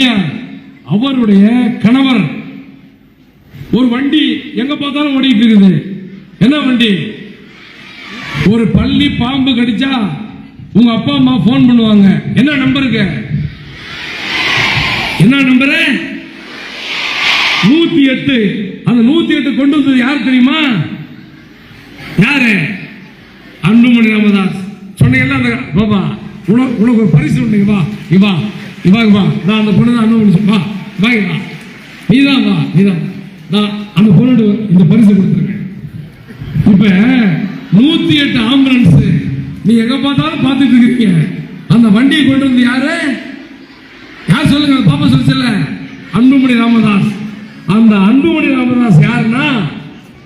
அந்நியார் அவருடைய கணவர் ஒரு வண்டி எங்க பார்த்தாலும் ஓடிட்டு இருக்குது. என்ன வண்டி? ஒரு பள்ளி பாம்பு கடிச்சா உங்க அப்பா அம்மா போன் பண்ணுவாங்க. என்ன நம்பருக்கு என்ன நம்பரு நூத்தி எட்டு. அந்த நூத்தி எட்டு கொண்டு வந்தது யார் தெரியுமா? யாரு? அன்புமணி ராமதாஸ். சொன்னீங்கல்ல பாபா உனக்கு ஒரு பரிசு உண்டு. இவா இங்க வா நான் அந்த பொண்ணு தான் அன்புமணி சொல். வா வா வா நீதான் வா நீதான். நான் அந்த பொண்ணு இந்த பரிசு கொடுத்துருக்கேன். இப்ப நூத்தி எட்டு ஆம்புலன்ஸ் நீ எங்க பார்த்தாலும் பார்த்துட்டு இருக்கீங்க. அந்த வண்டியை கொண்டு வந்து யாரு? யார் சொல்லுங்க? பாப்பா சொல்லி சொல்ல. அன்புமணி ராமதாஸ். அந்த அன்புமணி ராமதாஸ் யாருன்னா?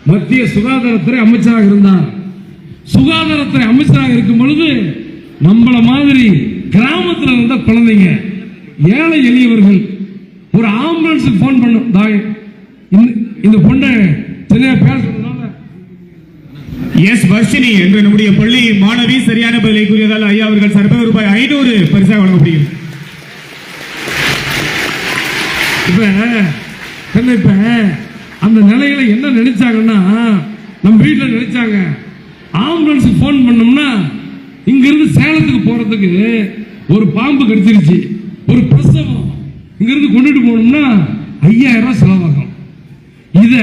மத்திய சுகாதாரத்துறை அமைச்சராக இருந்தார். சுகாதாரத்துறை அமைச்சராக இருக்கும் பொழுது நம்மள மாதிரி கிராமத்தில் இருந்த குழந்தைங்க ஏழை எளியவர்கள் ஒரு ஆம்புலன்ஸுக்கு ஃபோன் பண்ணும் தாய் இந்த- இந்த பொண்ணை சரியா பேச எஸ் வர்ஷினி என்ற நம்முடைய பள்ளி மாணவி சரியான பதிலை கூறியதால் ஐயா அவர்கள் சார்பாக ரூபாய் ஐநூறு பரிசாக வழங்கப்படுகிறது இப்ப என்ன இப்ப அந்த நிலையில என்ன நினைச்சாங்கன்னா நம்ம வீட்டுல நினைச்சாங்க. ஆம்புலன்ஸ் ஃபோன் பண்ணோம்னா இங்க இருந்து சேலத்துக்கு போறதுக்கு ஒரு பாம்பு கடிச்சிருச்சு. ஒரு பிரசவம் இங்கிருந்து கொண்டுட்டு போகணும்னா ஐயாயிரம் ரூபாய் செலவாகும். இத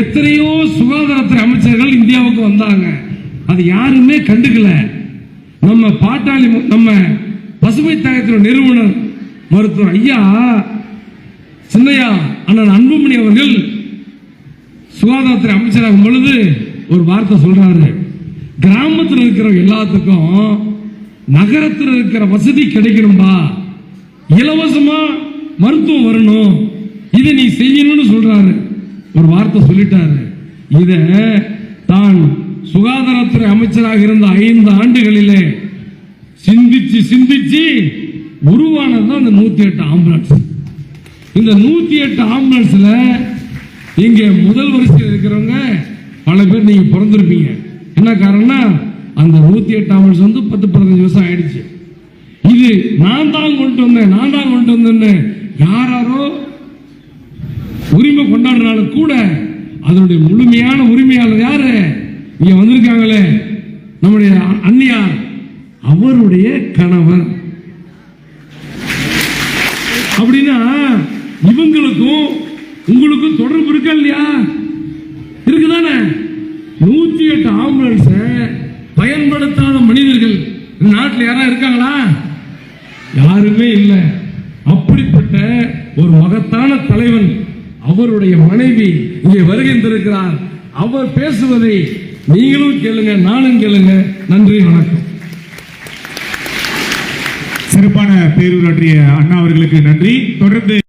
எத்தனையோ சுகாதாரத்துறை அமைச்சர்கள் இந்தியாவுக்கு வந்தாங்க. அது யாருமே கண்டுக்கல. நம்ம பாட்டாளி நம்ம பசுமை தாயத்தின் நிறுவனர் மருத்துவர் ஐயா சின்னையா அண்ணன் அன்புமணி அவர்கள் சுகாதாரத்துறை அமைச்சராகும் பொழுது ஒரு வார்த்தை சொல்றாரு. கிராமத்தில் இருக்கிற எல்லாத்துக்கும் நகரத்தில் இருக்கிற வசதி கிடைக்கணும்பா. இலவசமா மருத்துவம் வரணும். இதை நீ செய்யணும்னு சொல்றாரு. ஒரு வார்த்தை சொல்லிட்டாரு. இத தான் சுகாதாரத்துறை அமைச்சராக இருந்த ஐந்து ஆண்டுகளிலே சிந்திச்சு சிந்திச்சு உருவானது தான் இந்த நூத்தி எட்டு ஆம்புலன்ஸ். இந்த நூத்தி எட்டு ஆம்புலன்ஸ்ல இங்க முதல் வரிசையில் இருக்கிறவங்க பல பேர் நீங்க பிறந்திருப்பீங்க. என்ன காரணம்னா அந்த நூத்தி எட்டு ஆம்புலன்ஸ் வந்து பத்து பதினஞ்சு வருஷம் ஆயிடுச்சு. இது நான் தான் கொண்டு வந்தேன் நான் தான் கொண்டு வந்தேன்னு யாராரோ உரிமை கொண்டாடினாலும் கூட அதனுடைய முழுமையான உரிமையாளர் யாரு? இங்க வந்திருக்காங்களே நம்முடைய அன்னியார் அவருடைய கணவர். அப்படின்னா இவங்களுக்கும் உங்களுக்கும் தொடர்பு இருக்கா இல்லையா? இருக்குதானே? நூத்தி எட்டு ஆம்புலன்ஸை பயன்படுத்தாத மனிதர்கள் நாட்டில் யாரா இருக்காங்களா? யாருமே இல்லை. அப்படிப்பட்ட ஒரு மகத்தான தலைவன் அவருடைய மனைவி இங்கே வருகின்றிருக்கிறார். அவர் பேசுவதை நீங்களும் கேளுங்க நானும் கேளுங்க. நன்றி வணக்கம். சிறப்பான பேரூராற்றிய அண்ணா அவர்களுக்கு நன்றி. தொடர்ந்து